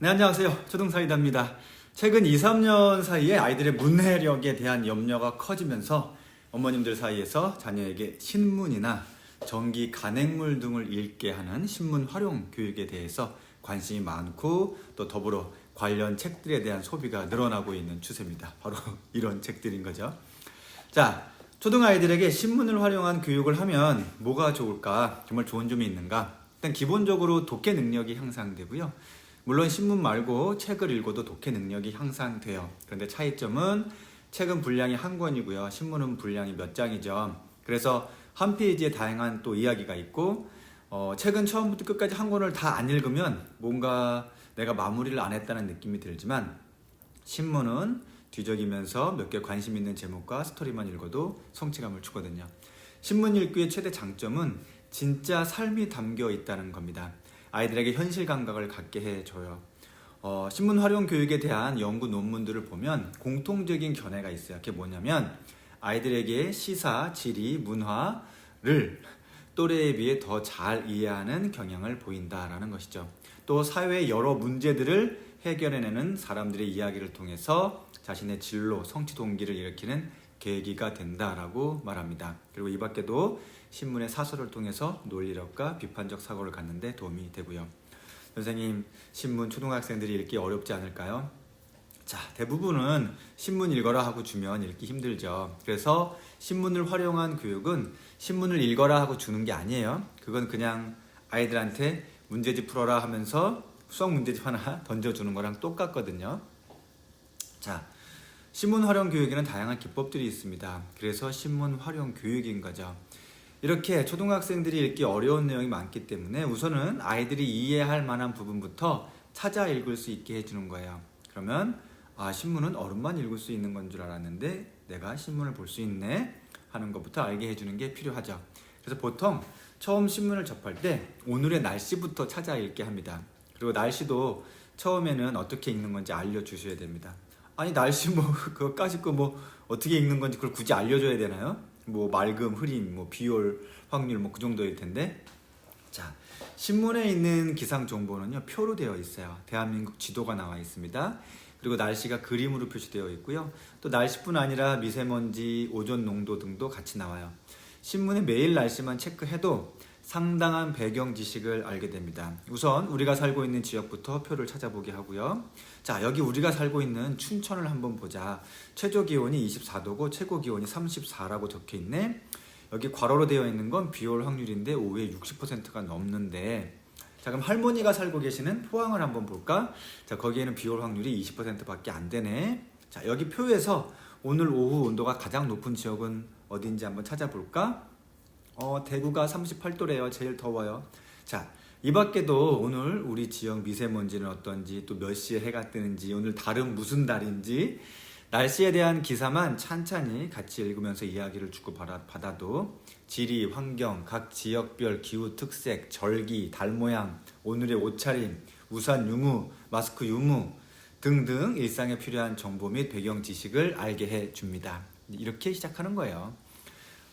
네, 안녕하세요. 초등사이다입니다. 최근 2, 3년 사이에 아이들의 문해력에 대한 염려가 커지면서 어머님들 사이에서 자녀에게 신문이나 전기 간행물 등을 읽게 하는 신문 활용 교육에 대해서 관심이 많고 또 더불어 관련 책들에 대한 소비가 늘어나고 있는 추세입니다. 바로 이런 책들인 거죠. 자, 초등 아이들에게 신문을 활용한 교육을 하면 뭐가 좋을까? 정말 좋은 점이 있는가? 일단 기본적으로 독해 능력이 향상되고요. 물론 신문 말고 책을 읽어도 독해 능력이 향상돼요. 그런데 차이점은 책은 분량이 한 권이고요. 신문은 분량이 몇 장이죠. 그래서 한 페이지에 다양한 또 이야기가 있고 어, 책은 처음부터 끝까지 한 권을 다 안 읽으면 뭔가 내가 마무리를 안 했다는 느낌이 들지만 신문은 뒤적이면서 몇 개 관심 있는 제목과 스토리만 읽어도 성취감을 주거든요. 신문 읽기의 최대 장점은 진짜 삶이 담겨 있다는 겁니다. 아이들에게 현실 감각을 갖게 해줘요. 어, 신문 활용 교육에 대한 연구 논문들을 보면 공통적인 견해가 있어요. 그게 뭐냐면 아이들에게 시사, 지리, 문화를 또래에 비해 더 잘 이해하는 경향을 보인다라는 것이죠. 또 사회의 여러 문제들을 해결해내는 사람들의 이야기를 통해서 자신의 진로, 성취 동기를 일으키는 계기가 된다라고 말합니다. 그리고 이 밖에도 신문의 사설을 통해서 논리력과 비판적 사고를 갖는데 도움이 되고요. 선생님, 신문 초등학생들이 읽기 어렵지 않을까요? 자, 대부분은 신문 읽어라 하고 주면 읽기 힘들죠. 그래서 신문을 활용한 교육은 신문을 읽어라 하고 주는 게 아니에요. 그건 그냥 아이들한테 문제집 풀어라 하면서 수학 문제집 하나 던져주는 거랑 똑같거든요. 자, 신문 활용 교육에는 다양한 기법들이 있습니다. 그래서 신문 활용 교육인 거죠. 이렇게 초등학생들이 읽기 어려운 내용이 많기 때문에 우선은 아이들이 이해할 만한 부분부터 찾아 읽을 수 있게 해주는 거예요. 그러면 아 신문은 어른만 읽을 수 있는 건 줄 알았는데 내가 신문을 볼 수 있네 하는 것부터 알게 해주는 게 필요하죠. 그래서 보통 처음 신문을 접할 때 오늘의 날씨부터 찾아 읽게 합니다. 그리고 날씨도 처음에는 어떻게 읽는 건지 알려주셔야 됩니다. 아니 날씨 뭐 그거까지 거뭐 어떻게 읽는 건지 그걸 굳이 알려줘야 되나요? 뭐 맑음, 흐림, 뭐 비올 확률 뭐 그 정도일 텐데 자 신문에 있는 기상 정보는요 표로 되어 있어요. 대한민국 지도가 나와 있습니다. 그리고 날씨가 그림으로 표시되어 있고요. 또 날씨뿐 아니라 미세먼지, 오존 농도 등도 같이 나와요. 신문에 매일 날씨만 체크해도 상당한 배경 지식을 알게 됩니다. 우선 우리가 살고 있는 지역부터 표를 찾아보게 하고요. 자, 여기 우리가 살고 있는 춘천을 한번 보자. 최저 기온이 24도고 최고 기온이 34라고 적혀 있네. 여기 괄호로 되어 있는 건 비올 확률인데 오후에 60%가 넘는데 자, 그럼 할머니가 살고 계시는 포항을 한번 볼까? 자, 거기에는 비올 확률이 20%밖에 안 되네. 자, 여기 표에서 오늘 오후 온도가 가장 높은 지역은 어딘지 한번 찾아볼까? 어, 대구가 38도래요. 제일 더워요. 자, 이 밖에도 오늘 우리 지역 미세먼지는 어떤지, 또 몇 시에 해가 뜨는지, 오늘 달은 무슨 달인지, 날씨에 대한 기사만 찬찬히 같이 읽으면서 이야기를 주고받아도 지리, 환경, 각 지역별 기후 특색, 절기, 달 모양, 오늘의 옷차림, 우산 유무, 마스크 유무 등등 일상에 필요한 정보 및 배경 지식을 알게 해 줍니다. 이렇게 시작하는 거예요.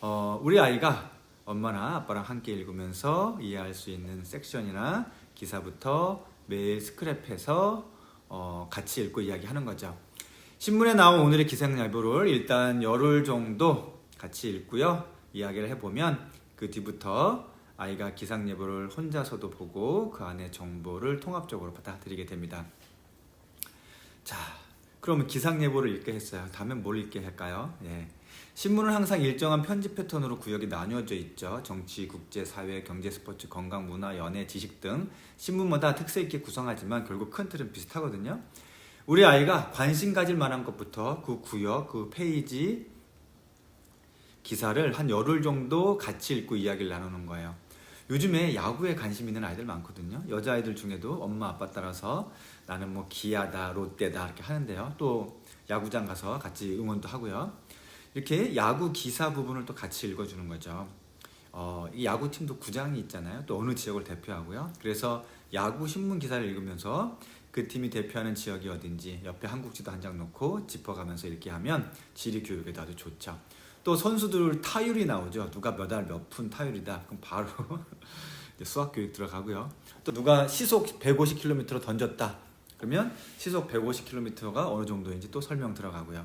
어, 우리 아이가 엄마나 아빠랑 함께 읽으면서 이해할 수 있는 섹션이나 기사부터 매일 스크랩해서 어, 같이 읽고 이야기하는 거죠. 신문에 나온 오늘의 기상예보를 일단 열흘 정도 같이 읽고요. 이야기를 해보면 그 뒤부터 아이가 기상예보를 혼자서도 보고 그 안에 정보를 통합적으로 받아들이게 됩니다. 자, 그러면 기상예보를 읽게 했어요. 다음엔 뭘 읽게 할까요? 예. 신문은 항상 일정한 편집 패턴으로 구역이 나뉘어져 있죠. 정치, 국제, 사회, 경제, 스포츠, 건강, 문화, 연애, 지식 등 신문마다 특색 있게 구성하지만 결국 큰 틀은 비슷하거든요. 우리 아이가 관심 가질 만한 것부터 그 구역, 그 페이지, 기사를 한 열흘 정도 같이 읽고 이야기를 나누는 거예요. 요즘에 야구에 관심 있는 아이들 많거든요. 여자아이들 중에도 엄마 아빠 따라서 나는 뭐 기아다, 롯데다 이렇게 하는데요. 또 야구장 가서 같이 응원도 하고요. 이렇게 야구 기사 부분을 또 같이 읽어주는 거죠. 어, 이 야구팀도 구장이 있잖아요. 또 어느 지역을 대표하고요. 그래서 야구 신문 기사를 읽으면서 그 팀이 대표하는 지역이 어딘지 옆에 한국지도 한 장 놓고 짚어가면서 읽게 하면 지리 교육에도 아주 좋죠. 또 선수들 타율이 나오죠. 누가 몇 알 몇 푼 타율이다. 그럼 바로 수학 교육 들어가고요. 또 누가 시속 150km로 던졌다. 그러면 시속 150km가 어느 정도인지 또 설명 들어가고요.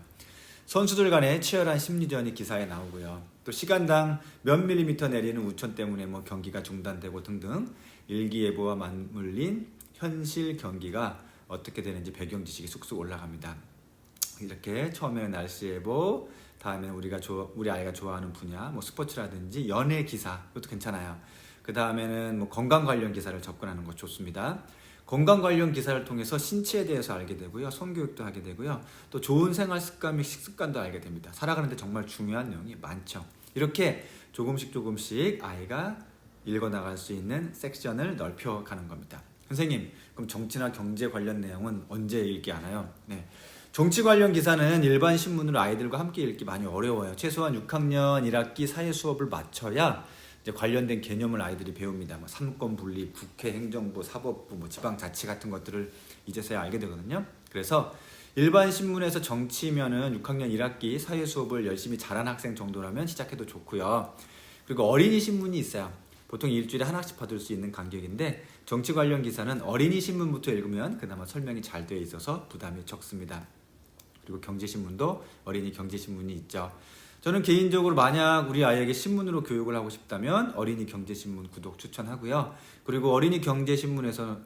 선수들 간의 치열한 심리전이 기사에 나오고요. 또 시간당 몇 밀리미터 내리는 우천 때문에 뭐 경기가 중단되고 등등 일기예보와 맞물린 현실 경기가 어떻게 되는지 배경 지식이 쑥쑥 올라갑니다. 이렇게 처음에는 날씨 예보, 다음에는 우리가 좋아, 우리 아이가 좋아하는 분야, 뭐 스포츠라든지 연예 기사, 그것도 괜찮아요. 그 다음에는 뭐 건강 관련 기사를 접근하는 것 좋습니다. 건강 관련 기사를 통해서 신체에 대해서 알게 되고요, 손교육도 하게 되고요, 또 좋은 생활 습관 및 식습관도 알게 됩니다. 살아가는데 정말 중요한 내용이 많죠. 이렇게 조금씩 조금씩 아이가 읽어 나갈 수 있는 섹션을 넓혀가는 겁니다. 선생님, 그럼 정치나 경제 관련 내용은 언제 읽기 하나요? 네. 정치 관련 기사는 일반 신문으로 아이들과 함께 읽기 많이 어려워요. 최소한 6학년 1학기 사회 수업을 마쳐야 이제 관련된 개념을 아이들이 배웁니다. 뭐 삼권 분립, 국회, 행정부, 사법부, 뭐 지방자치 같은 것들을 이제서야 알게 되거든요. 그래서 일반 신문에서 정치면은 6학년 1학기 사회 수업을 열심히 잘한 학생 정도라면 시작해도 좋고요. 그리고 어린이 신문이 있어요. 보통 일주일에 하나씩 받을 수 있는 간격인데 정치 관련 기사는 어린이 신문부터 읽으면 그나마 설명이 잘 되어 있어서 부담이 적습니다. 그리고 경제신문도 어린이 경제신문이 있죠. 저는 개인적으로 만약 우리 아이에게 신문으로 교육을 하고 싶다면 어린이 경제신문 구독 추천하고요. 그리고 어린이 경제신문에서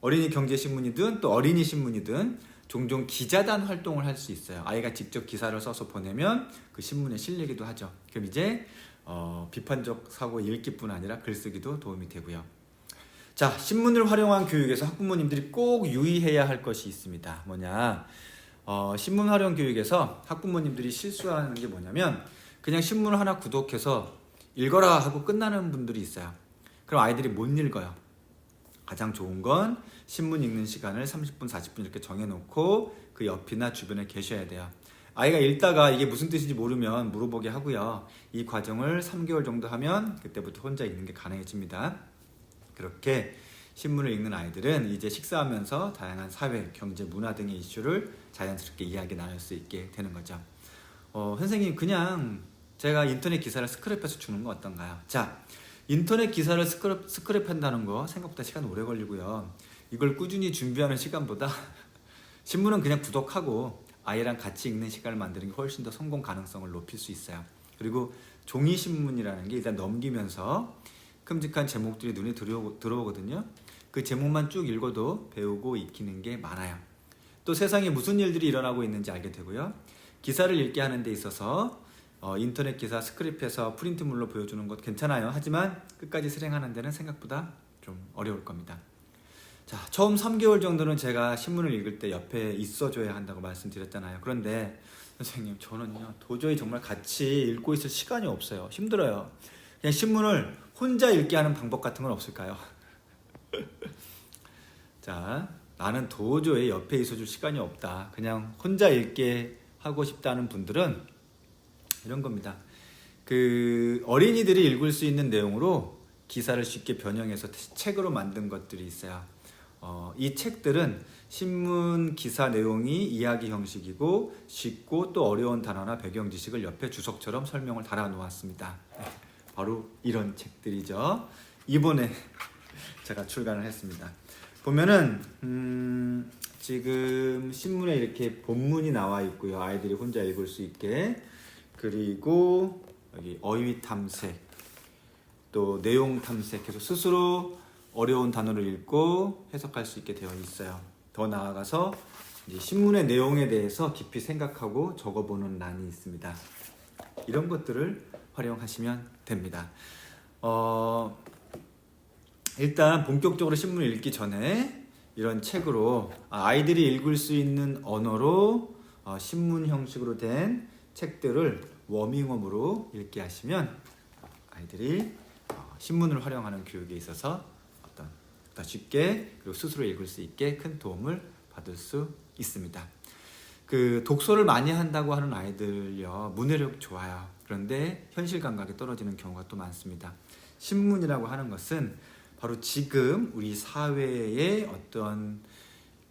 어린이 경제신문이든 또 어린이 신문이든 종종 기자단 활동을 할 수 있어요. 아이가 직접 기사를 써서 보내면 그 신문에 실리기도 하죠. 그럼 이제 어, 비판적 사고 읽기뿐 아니라 글쓰기도 도움이 되고요. 자, 신문을 활용한 교육에서 학부모님들이 꼭 유의해야 할 것이 있습니다. 뭐냐? 어, 신문 활용 교육에서 학부모님들이 실수하는 게 뭐냐면 그냥 신문을 하나 구독해서 읽어라 하고 끝나는 분들이 있어요. 그럼 아이들이 못 읽어요. 가장 좋은 건 신문 읽는 시간을 30분, 40분 이렇게 정해놓고 그 옆이나 주변에 계셔야 돼요. 아이가 읽다가 이게 무슨 뜻인지 모르면 물어보게 하고요. 이 과정을 3개월 정도 하면 그때부터 혼자 읽는 게 가능해집니다. 그렇게 신문을 읽는 아이들은 이제 식사하면서 다양한 사회, 경제, 문화 등의 이슈를 자연스럽게 이야기 나눌 수 있게 되는 거죠. 어, 선생님 그냥 제가 인터넷 기사를 스크랩해서 주는 거 어떤가요? 자, 인터넷 기사를 스크랩, 스크랩한다는 거 생각보다 시간 오래 걸리고요. 이걸 꾸준히 준비하는 시간보다 신문은 그냥 구독하고 아이랑 같이 읽는 시간을 만드는 게 훨씬 더 성공 가능성을 높일 수 있어요. 그리고 종이 신문이라는 게 일단 넘기면서 큼직한 제목들이 눈에 들어오, 들어오거든요. 그 제목만 쭉 읽어도 배우고 익히는 게 많아요. 또 세상에 무슨 일들이 일어나고 있는지 알게 되고요. 기사를 읽게 하는 데 있어서 어, 인터넷 기사 스크립해서 프린트물로 보여주는 것 괜찮아요. 하지만 끝까지 실행하는 데는 생각보다 좀 어려울 겁니다. 자, 처음 3개월 정도는 제가 신문을 읽을 때 옆에 있어줘야 한다고 말씀드렸잖아요. 그런데 선생님, 저는요, 도저히 정말 같이 읽고 있을 시간이 없어요. 힘들어요. 그냥 신문을 혼자 읽게 하는 방법 같은 건 없을까요? 자, 나는 도저히 옆에 있어줄 시간이 없다. 그냥 혼자 읽게 하고 싶다는 분들은 이런 겁니다. 그 어린이들이 읽을 수 있는 내용으로 기사를 쉽게 변형해서 책으로 만든 것들이 있어요. 어, 이 책들은 신문 기사 내용이 이야기 형식이고 쉽고 또 어려운 단어나 배경 지식을 옆에 주석처럼 설명을 달아 놓았습니다. 바로 이런 책들이죠. 이번에 제가 출간을 했습니다. 보면은 음, 지금 신문에 이렇게 본문이 나와 있고요. 아이들이 혼자 읽을 수 있게 그리고 여기 어휘 탐색 또 내용 탐색 해서 스스로 어려운 단어를 읽고 해석할 수 있게 되어 있어요. 더 나아가서 신문의 내용에 대해서 깊이 생각하고 적어보는 란이 있습니다. 이런 것들을 활용하시면 됩니다. 어, 일단 본격적으로 신문을 읽기 전에 이런 책으로 아, 아이들이 읽을 수 있는 언어로 어, 신문 형식으로 된 책들을 워밍업으로 읽게 하시면 아이들이 어, 신문을 활용하는 교육에 있어서 어떤 더 쉽게 그리고 스스로 읽을 수 있게 큰 도움을 받을 수 있습니다. 그 독서를 많이 한다고 하는 아이들요 문해력 좋아요. 그런데 현실 감각이 떨어지는 경우가 또 많습니다. 신문이라고 하는 것은 바로 지금 우리 사회에 어떤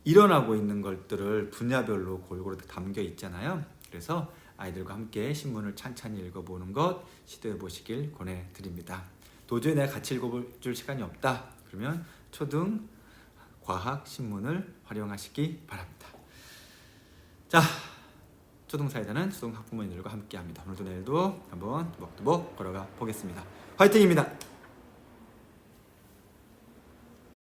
일어나고 있는 것들을 분야별로 골고루 담겨 있잖아요. 그래서 아이들과 함께 신문을 찬찬히 읽어보는 것 시도해 보시길 권해드립니다. 도저히 내가 같이 읽어볼 시간이 없다. 그러면 초등 과학 신문을 활용하시기 바랍니다. 자, 초등사이다는 초등 학부모님들과 함께합니다. 오늘도 내일도 한번 두벅두벅 걸어가 보겠습니다. 화이팅입니다.